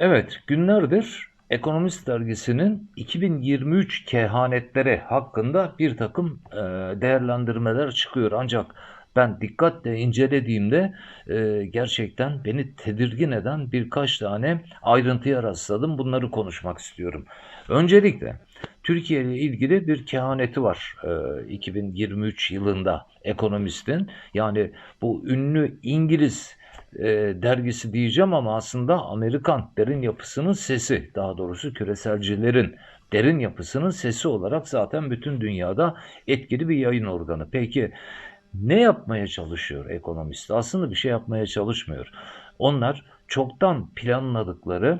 Evet, günlerdir Ekonomist dergisinin 2023 kehanetleri hakkında bir takım e, değerlendirmeler çıkıyor. Ancak ben dikkatle incelediğimde e, gerçekten beni tedirgin eden birkaç tane ayrıntıya rastladım. Bunları konuşmak istiyorum. Öncelikle Türkiye ile ilgili bir kehaneti var e, 2023 yılında ekonomistin. Yani bu ünlü İngiliz e, dergisi diyeceğim ama aslında Amerikan derin yapısının sesi, daha doğrusu küreselcilerin derin yapısının sesi olarak zaten bütün dünyada etkili bir yayın organı. Peki ne yapmaya çalışıyor ekonomist? Aslında bir şey yapmaya çalışmıyor. Onlar çoktan planladıkları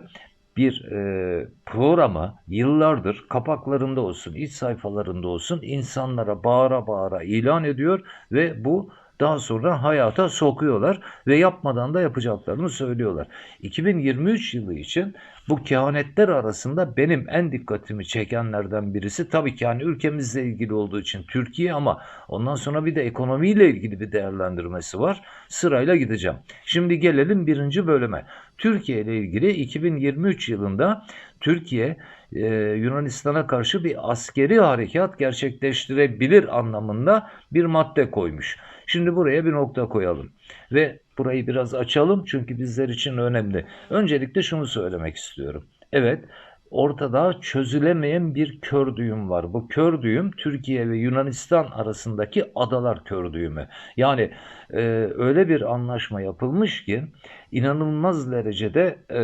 bir e, programı yıllardır kapaklarında olsun, iç sayfalarında olsun insanlara bağıra bağıra ilan ediyor ve bu daha sonra hayata sokuyorlar ve yapmadan da yapacaklarını söylüyorlar. 2023 yılı için bu kehanetler arasında benim en dikkatimi çekenlerden birisi tabii ki yani ülkemizle ilgili olduğu için Türkiye ama ondan sonra bir de ekonomiyle ilgili bir değerlendirmesi var. Sırayla gideceğim. Şimdi gelelim birinci bölüme. Türkiye ile ilgili 2023 yılında Türkiye e, Yunanistan'a karşı bir askeri harekat gerçekleştirebilir anlamında bir madde koymuş. Şimdi buraya bir nokta koyalım ve burayı biraz açalım çünkü bizler için önemli. Öncelikle şunu söylemek istiyorum. Evet, ortada çözülemeyen bir kör düğüm var. Bu kör düğüm Türkiye ve Yunanistan arasındaki adalar kör düğümü. Yani e, öyle bir anlaşma yapılmış ki inanılmaz derecede e,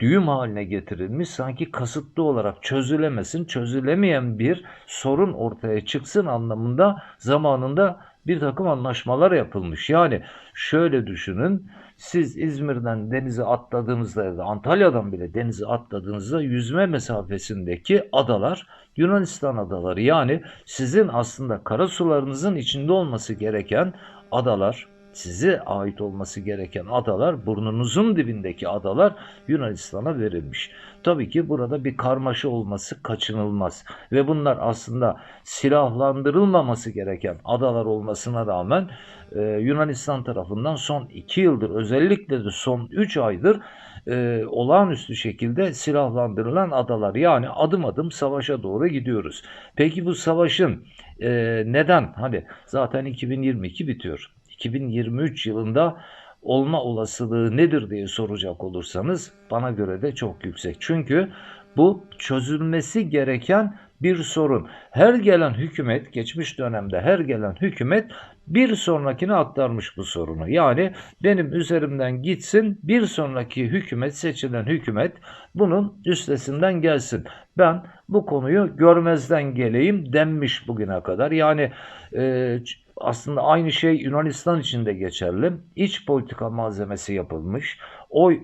düğüm haline getirilmiş sanki kasıtlı olarak çözülemesin, çözülemeyen bir sorun ortaya çıksın anlamında zamanında bir takım anlaşmalar yapılmış. Yani şöyle düşünün siz İzmir'den denize atladığınızda ya da Antalya'dan bile denize atladığınızda yüzme mesafesindeki adalar Yunanistan adaları. Yani sizin aslında karasularınızın içinde olması gereken adalar, size ait olması gereken adalar, burnunuzun dibindeki adalar Yunanistan'a verilmiş. Tabii ki burada bir karmaşa olması kaçınılmaz ve bunlar aslında silahlandırılmaması gereken adalar olmasına rağmen e, Yunanistan tarafından son 2 yıldır özellikle de son 3 aydır e, olağanüstü şekilde silahlandırılan adalar. Yani adım adım savaşa doğru gidiyoruz. Peki bu savaşın e, neden? Hani zaten 2022 bitiyor. 2023 yılında olma olasılığı nedir diye soracak olursanız bana göre de çok yüksek. Çünkü bu çözülmesi gereken bir sorun. Her gelen hükümet, geçmiş dönemde her gelen hükümet bir sonrakine aktarmış bu sorunu. Yani benim üzerimden gitsin, bir sonraki hükümet, seçilen hükümet bunun üstesinden gelsin. Ben bu konuyu görmezden geleyim denmiş bugüne kadar. Yani e, aslında aynı şey Yunanistan için de geçerli. İç politika malzemesi yapılmış. Oy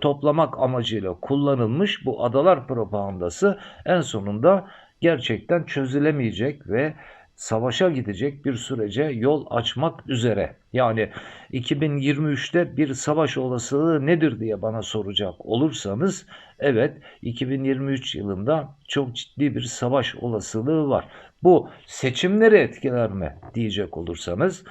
toplamak amacıyla kullanılmış bu adalar propagandası en sonunda gerçekten çözülemeyecek ve savaşa gidecek bir sürece yol açmak üzere. Yani 2023'te bir savaş olasılığı nedir diye bana soracak olursanız evet 2023 yılında çok ciddi bir savaş olasılığı var. Bu seçimleri etkiler mi diyecek olursanız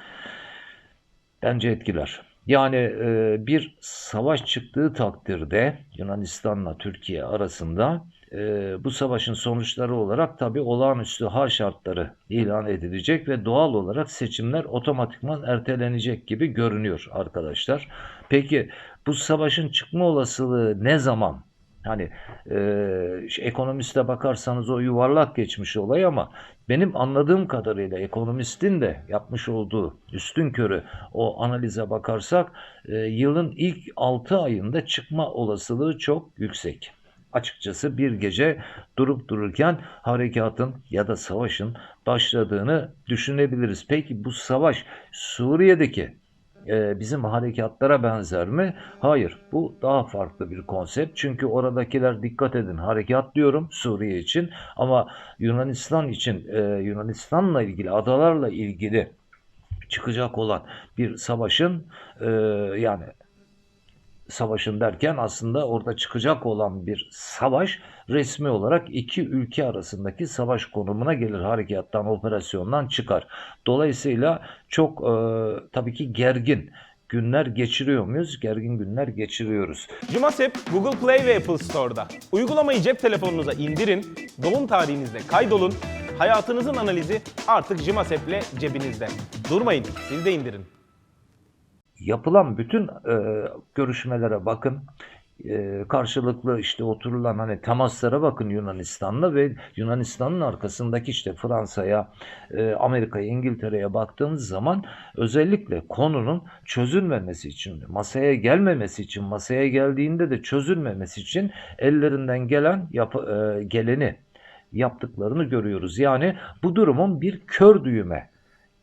bence etkiler. Yani e, bir savaş çıktığı takdirde Yunanistan'la Türkiye arasında e, bu savaşın sonuçları olarak tabi olağanüstü hal şartları ilan edilecek ve doğal olarak seçimler otomatikman ertelenecek gibi görünüyor arkadaşlar. Peki bu savaşın çıkma olasılığı ne zaman Hani e, ekonomiste bakarsanız o yuvarlak geçmiş olay ama benim anladığım kadarıyla ekonomistin de yapmış olduğu üstün körü o analize bakarsak e, yılın ilk 6 ayında çıkma olasılığı çok yüksek. Açıkçası bir gece durup dururken harekatın ya da savaşın başladığını düşünebiliriz. Peki bu savaş Suriye'deki e, bizim harekatlara benzer mi? Hayır. Bu daha farklı bir konsept. Çünkü oradakiler dikkat edin harekat diyorum Suriye için ama Yunanistan için e, Yunanistan'la ilgili adalarla ilgili çıkacak olan bir savaşın e, yani savaşın derken aslında orada çıkacak olan bir savaş resmi olarak iki ülke arasındaki savaş konumuna gelir. Harekattan, operasyondan çıkar. Dolayısıyla çok e, tabii ki gergin günler geçiriyor muyuz? Gergin günler geçiriyoruz. Jumasep Google Play ve Apple Store'da. Uygulamayı cep telefonunuza indirin, doğum tarihinizde kaydolun. Hayatınızın analizi artık Jumasep'le cebinizde. Durmayın, siz de indirin. Yapılan bütün e, görüşmelere bakın. E, karşılıklı işte oturulan hani temaslara bakın Yunanistan'la ve Yunanistan'ın arkasındaki işte Fransa'ya, e, Amerika'ya, İngiltere'ye baktığınız zaman özellikle konunun çözülmemesi için, masaya gelmemesi için, masaya geldiğinde de çözülmemesi için ellerinden gelen yapı, e, geleni yaptıklarını görüyoruz. Yani bu durumun bir kör düğüme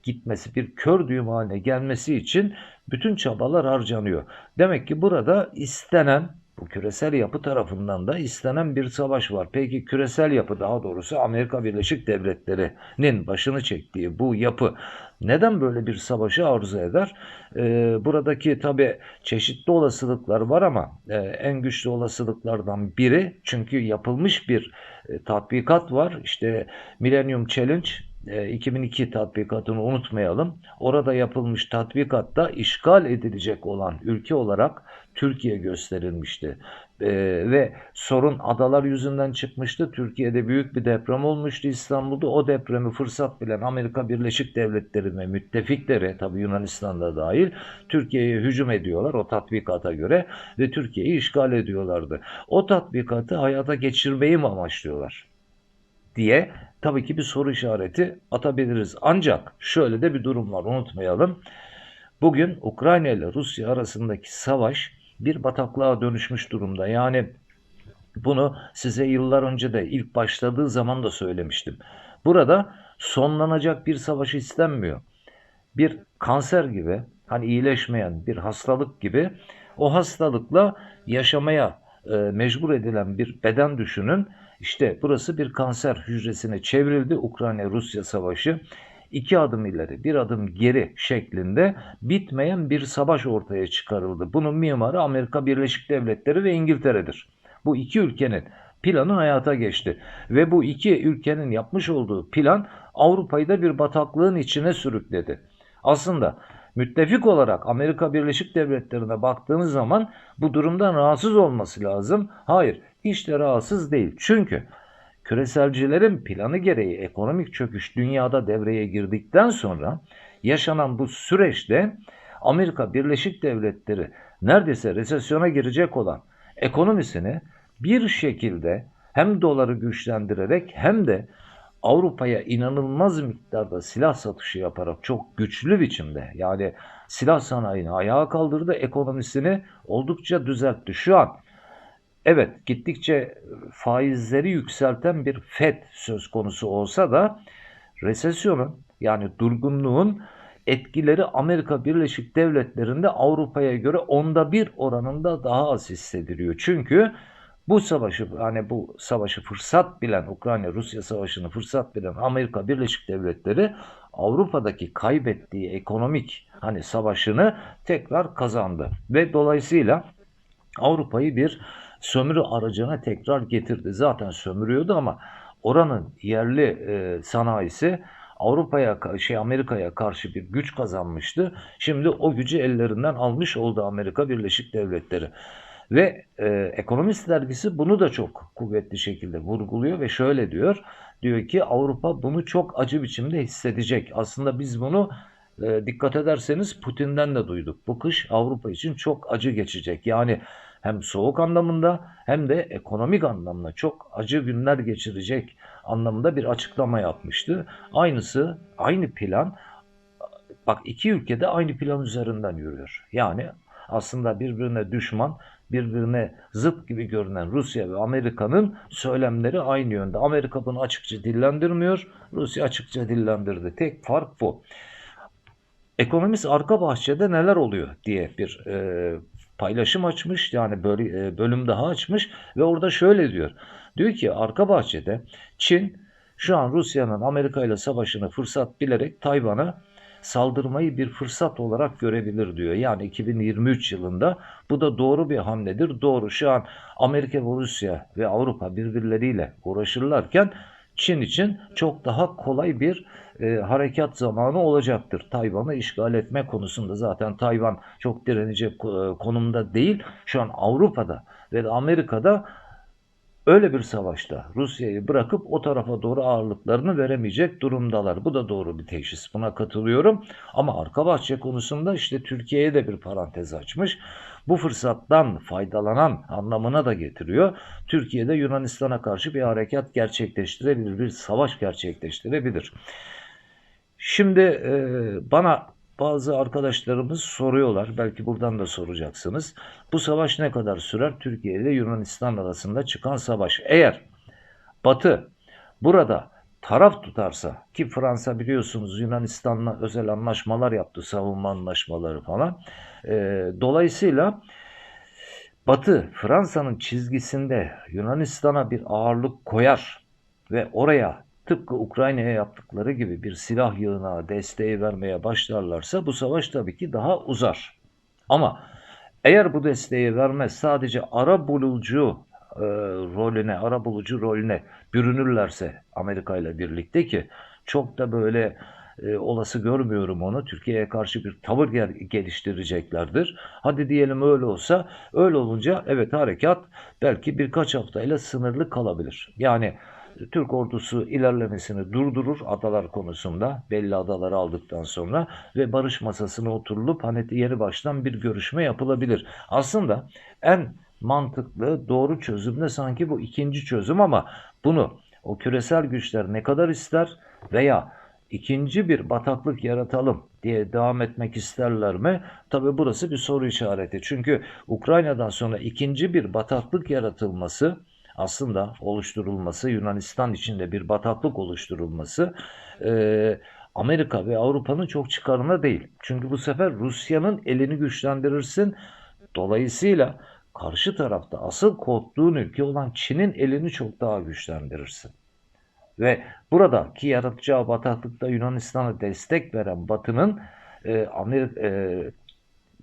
gitmesi, bir kör düğüm haline gelmesi için bütün çabalar harcanıyor. Demek ki burada istenen bu küresel yapı tarafından da istenen bir savaş var. Peki küresel yapı daha doğrusu Amerika Birleşik Devletleri'nin başını çektiği bu yapı neden böyle bir savaşı arzu eder? Ee, buradaki tabi çeşitli olasılıklar var ama e, en güçlü olasılıklardan biri çünkü yapılmış bir e, tatbikat var. İşte Millennium Challenge 2002 tatbikatını unutmayalım. Orada yapılmış tatbikatta işgal edilecek olan ülke olarak Türkiye gösterilmişti. E, ve sorun adalar yüzünden çıkmıştı. Türkiye'de büyük bir deprem olmuştu İstanbul'da. O depremi fırsat bilen Amerika Birleşik Devletleri ve müttefikleri tabii Yunanistan'da dahil Türkiye'ye hücum ediyorlar o tatbikata göre ve Türkiye'yi işgal ediyorlardı. O tatbikatı hayata geçirmeyi mi amaçlıyorlar? Diye tabii ki bir soru işareti atabiliriz. Ancak şöyle de bir durum var unutmayalım. Bugün Ukrayna ile Rusya arasındaki savaş bir bataklığa dönüşmüş durumda. Yani bunu size yıllar önce de ilk başladığı zaman da söylemiştim. Burada sonlanacak bir savaş istenmiyor. Bir kanser gibi hani iyileşmeyen bir hastalık gibi o hastalıkla yaşamaya e, mecbur edilen bir beden düşünün. İşte burası bir kanser hücresine çevrildi Ukrayna-Rusya savaşı. İki adım ileri, bir adım geri şeklinde bitmeyen bir savaş ortaya çıkarıldı. Bunun mimarı Amerika Birleşik Devletleri ve İngiltere'dir. Bu iki ülkenin planı hayata geçti. Ve bu iki ülkenin yapmış olduğu plan Avrupa'yı da bir bataklığın içine sürükledi. Aslında müttefik olarak Amerika Birleşik Devletleri'ne baktığınız zaman bu durumdan rahatsız olması lazım. Hayır, hiç de rahatsız değil. Çünkü küreselcilerin planı gereği ekonomik çöküş dünyada devreye girdikten sonra yaşanan bu süreçte Amerika Birleşik Devletleri neredeyse resesyona girecek olan ekonomisini bir şekilde hem doları güçlendirerek hem de Avrupa'ya inanılmaz miktarda silah satışı yaparak çok güçlü biçimde yani silah sanayini ayağa kaldırdı, ekonomisini oldukça düzeltti. Şu an evet gittikçe faizleri yükselten bir FED söz konusu olsa da resesyonun yani durgunluğun etkileri Amerika Birleşik Devletleri'nde Avrupa'ya göre onda bir oranında daha az hissediliyor. Çünkü bu savaşı hani bu savaşı fırsat bilen Ukrayna Rusya savaşını fırsat bilen Amerika Birleşik Devletleri Avrupa'daki kaybettiği ekonomik hani savaşını tekrar kazandı ve dolayısıyla Avrupa'yı bir sömürü aracına tekrar getirdi. Zaten sömürüyordu ama oranın yerli e, sanayisi Avrupa'ya şey Amerika'ya karşı bir güç kazanmıştı. Şimdi o gücü ellerinden almış oldu Amerika Birleşik Devletleri. Ve e, Ekonomist dergisi bunu da çok kuvvetli şekilde vurguluyor ve şöyle diyor. Diyor ki Avrupa bunu çok acı biçimde hissedecek. Aslında biz bunu e, dikkat ederseniz Putin'den de duyduk. Bu kış Avrupa için çok acı geçecek. Yani hem soğuk anlamında hem de ekonomik anlamda çok acı günler geçirecek anlamında bir açıklama yapmıştı. Aynısı, aynı plan bak iki ülkede aynı plan üzerinden yürüyor. Yani aslında birbirine düşman, birbirine zıt gibi görünen Rusya ve Amerika'nın söylemleri aynı yönde. Amerika bunu açıkça dillendirmiyor, Rusya açıkça dillendirdi. Tek fark bu. Ekonomist arka bahçede neler oluyor diye bir e, paylaşım açmış. Yani e, bölüm daha açmış ve orada şöyle diyor. Diyor ki arka bahçede Çin şu an Rusya'nın Amerika ile savaşını fırsat bilerek Tayvan'a saldırmayı bir fırsat olarak görebilir diyor. Yani 2023 yılında bu da doğru bir hamledir. Doğru şu an Amerika ve Rusya ve Avrupa birbirleriyle uğraşırlarken Çin için çok daha kolay bir e, harekat zamanı olacaktır. Tayvan'ı işgal etme konusunda zaten Tayvan çok direnecek e, konumda değil. Şu an Avrupa'da ve Amerika'da öyle bir savaşta Rusya'yı bırakıp o tarafa doğru ağırlıklarını veremeyecek durumdalar. Bu da doğru bir teşhis. Buna katılıyorum. Ama arka bahçe konusunda işte Türkiye'ye de bir parantez açmış. Bu fırsattan faydalanan anlamına da getiriyor. Türkiye'de Yunanistan'a karşı bir harekat gerçekleştirebilir, bir savaş gerçekleştirebilir. Şimdi e, bana bazı arkadaşlarımız soruyorlar, belki buradan da soracaksınız. Bu savaş ne kadar sürer? Türkiye ile Yunanistan arasında çıkan savaş. Eğer Batı burada taraf tutarsa ki Fransa biliyorsunuz Yunanistan'la özel anlaşmalar yaptı, savunma anlaşmaları falan. E, dolayısıyla Batı Fransa'nın çizgisinde Yunanistan'a bir ağırlık koyar ve oraya tıpkı Ukrayna'ya yaptıkları gibi bir silah yığına desteği vermeye başlarlarsa bu savaş tabii ki daha uzar. Ama eğer bu desteği vermez sadece ara bulucu e, rolüne, ara bulucu rolüne bürünürlerse Amerika ile birlikte ki çok da böyle e, olası görmüyorum onu. Türkiye'ye karşı bir tavır gel- geliştireceklerdir. Hadi diyelim öyle olsa, öyle olunca evet harekat belki birkaç haftayla sınırlı kalabilir. Yani Türk ordusu ilerlemesini durdurur adalar konusunda belli adaları aldıktan sonra ve barış masasına oturulup hani yeni baştan bir görüşme yapılabilir. Aslında en mantıklı doğru çözüm de sanki bu ikinci çözüm ama bunu o küresel güçler ne kadar ister veya ikinci bir bataklık yaratalım diye devam etmek isterler mi? Tabi burası bir soru işareti. Çünkü Ukrayna'dan sonra ikinci bir bataklık yaratılması aslında oluşturulması Yunanistan içinde bir bataklık oluşturulması e, Amerika ve Avrupa'nın çok çıkarına değil. Çünkü bu sefer Rusya'nın elini güçlendirirsin. Dolayısıyla karşı tarafta asıl korktuğun ülke olan Çin'in elini çok daha güçlendirirsin. Ve buradaki yaratacağı bataklıkta Yunanistan'a destek veren Batı'nın e, Amerika, e,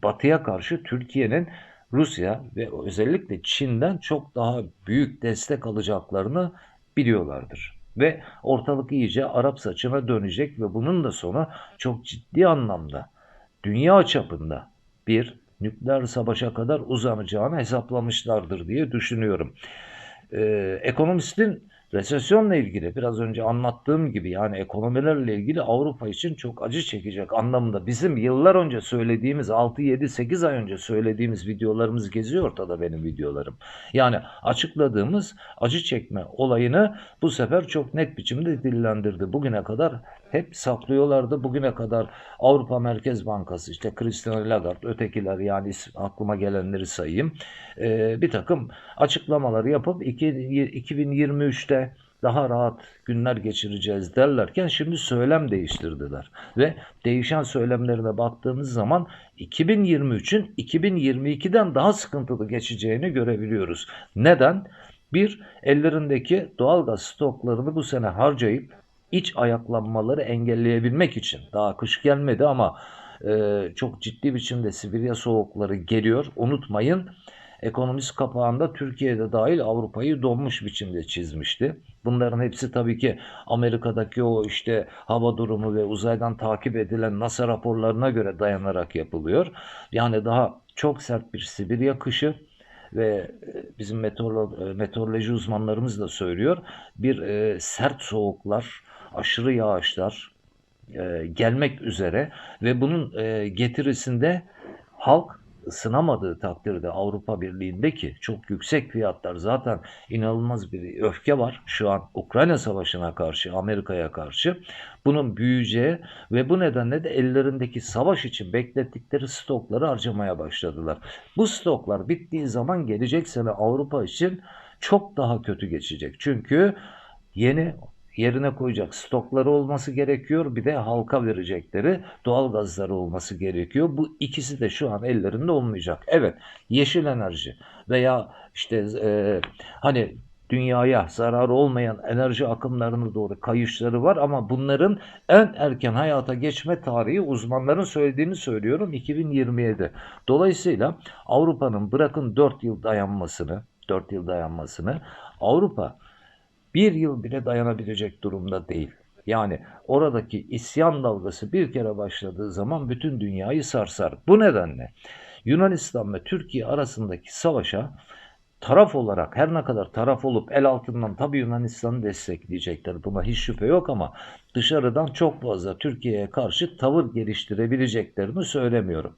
Batı'ya karşı Türkiye'nin Rusya ve özellikle Çin'den çok daha büyük destek alacaklarını biliyorlardır. Ve ortalık iyice Arap saçına dönecek ve bunun da sonu çok ciddi anlamda dünya çapında bir nükleer savaşa kadar uzanacağını hesaplamışlardır diye düşünüyorum. Ee, ekonomistin resesyonla ilgili biraz önce anlattığım gibi yani ekonomilerle ilgili Avrupa için çok acı çekecek anlamında bizim yıllar önce söylediğimiz 6 7 8 ay önce söylediğimiz videolarımız geziyor ortada benim videolarım. Yani açıkladığımız acı çekme olayını bu sefer çok net biçimde dillendirdi. Bugüne kadar hep saklıyorlardı. Bugüne kadar Avrupa Merkez Bankası işte Christine Lagarde ötekiler yani aklıma gelenleri sayayım. Ee, bir takım açıklamalar yapıp iki- 2023'te daha rahat günler geçireceğiz derlerken şimdi söylem değiştirdiler. Ve değişen söylemlerine baktığımız zaman 2023'ün 2022'den daha sıkıntılı geçeceğini görebiliyoruz. Neden? Bir, ellerindeki doğalgaz stoklarını bu sene harcayıp iç ayaklanmaları engelleyebilmek için. Daha kış gelmedi ama e, çok ciddi biçimde Sibirya soğukları geliyor. Unutmayın ekonomist kapağında Türkiye'de dahil Avrupa'yı donmuş biçimde çizmişti. Bunların hepsi tabii ki Amerika'daki o işte hava durumu ve uzaydan takip edilen NASA raporlarına göre dayanarak yapılıyor. Yani daha çok sert bir Sibirya kışı ve e, bizim meteorolo- meteoroloji uzmanlarımız da söylüyor. Bir e, sert soğuklar, aşırı yağışlar e, gelmek üzere ve bunun e, getirisinde halk ısınamadığı takdirde Avrupa Birliği'nde ki çok yüksek fiyatlar zaten inanılmaz bir öfke var şu an Ukrayna Savaşı'na karşı Amerika'ya karşı bunun büyüyeceği ve bu nedenle de ellerindeki savaş için beklettikleri stokları harcamaya başladılar. Bu stoklar bittiği zaman gelecek sene Avrupa için çok daha kötü geçecek. Çünkü yeni yerine koyacak stokları olması gerekiyor. Bir de halka verecekleri doğal gazları olması gerekiyor. Bu ikisi de şu an ellerinde olmayacak. Evet, yeşil enerji veya işte e, hani dünyaya zararı olmayan enerji akımlarına doğru kayışları var ama bunların en erken hayata geçme tarihi uzmanların söylediğini söylüyorum 2027. Dolayısıyla Avrupa'nın bırakın 4 yıl dayanmasını, 4 yıl dayanmasını Avrupa bir yıl bile dayanabilecek durumda değil. Yani oradaki isyan dalgası bir kere başladığı zaman bütün dünyayı sarsar. Bu nedenle Yunanistan ve Türkiye arasındaki savaşa taraf olarak her ne kadar taraf olup el altından tabii Yunanistan'ı destekleyecekler. Buna hiç şüphe yok ama dışarıdan çok fazla Türkiye'ye karşı tavır geliştirebileceklerini söylemiyorum.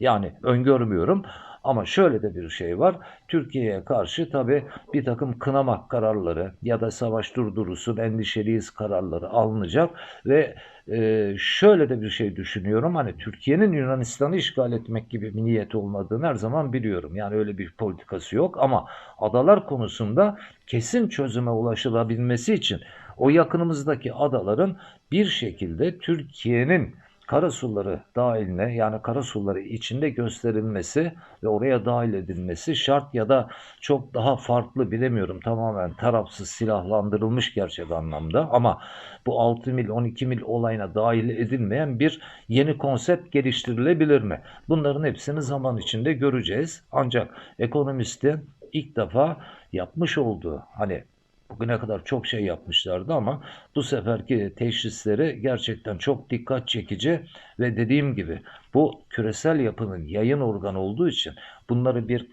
Yani öngörmüyorum. Ama şöyle de bir şey var. Türkiye'ye karşı tabii bir takım kınamak kararları ya da savaş durdurusun endişeliyiz kararları alınacak ve e, şöyle de bir şey düşünüyorum. Hani Türkiye'nin Yunanistan'ı işgal etmek gibi bir niyeti olmadığını her zaman biliyorum. Yani öyle bir politikası yok ama adalar konusunda kesin çözüme ulaşılabilmesi için o yakınımızdaki adaların bir şekilde Türkiye'nin karasuları dahiline yani karasuları içinde gösterilmesi ve oraya dahil edilmesi şart ya da çok daha farklı bilemiyorum tamamen tarafsız silahlandırılmış gerçek anlamda ama bu 6 mil 12 mil olayına dahil edilmeyen bir yeni konsept geliştirilebilir mi? Bunların hepsini zaman içinde göreceğiz. Ancak ekonomistin ilk defa yapmış olduğu hani Bugüne kadar çok şey yapmışlardı ama bu seferki teşhisleri gerçekten çok dikkat çekici ve dediğim gibi bu küresel yapının yayın organı olduğu için bunları bir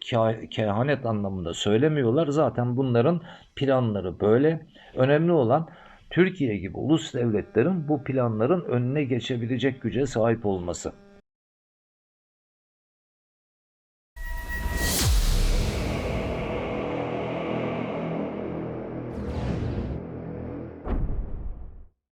kehanet anlamında söylemiyorlar. Zaten bunların planları böyle. Önemli olan Türkiye gibi ulus devletlerin bu planların önüne geçebilecek güce sahip olması.